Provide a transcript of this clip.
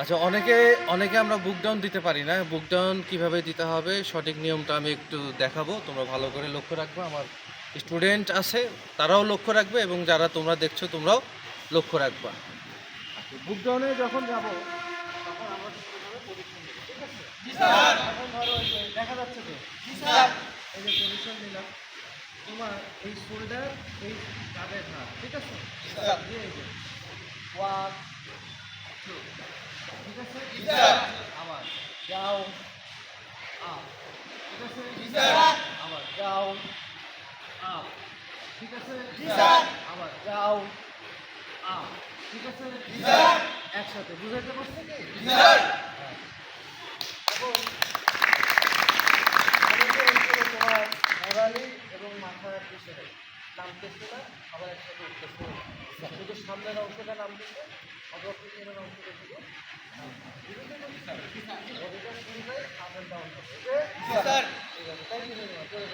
আচ্ছা অনেকে অনেকে আমরা বুক ডাউন দিতে পারি না। বুক ডাউন কীভাবে দিতে হবে? সঠিক নিয়মটা আমি একটু দেখাবো। তোমরা ভালো করে লক্ষ্য রাখবে। আমার স্টুডেন্ট আছে তারাও লক্ষ্য রাখবে এবং যারা তোমরা দেখছ তোমরাও লক্ষ্য রাখবা। বুক ডাউনে যখন যাব তখন আমরা সুন্দরভাবে পরীক্ষা নেব ঠিক আছে? এখন ধরো এই যে দেখা যাচ্ছে তো এই যে পজিশন নিলাম তোমার এই শোল্ডার এই কাঁধের হাত ঠিক আছে? ওয়ান টু ঠিক আছে আবার ডাউন আপ ঠিক আছে আবার ডাউন আপ ঠিক আছে আবার ডাউন আপ ঠিক আছে একসাথে বুঝাইতে পারছ কি মোরালি এবং মাথার পিছনে নামতেছে না আবার একসাথে উঠতেছে। শুধু সামনের অংশটা নামতেছে অথবা পিছনের অংশটা ¿Qué? ¿Qué?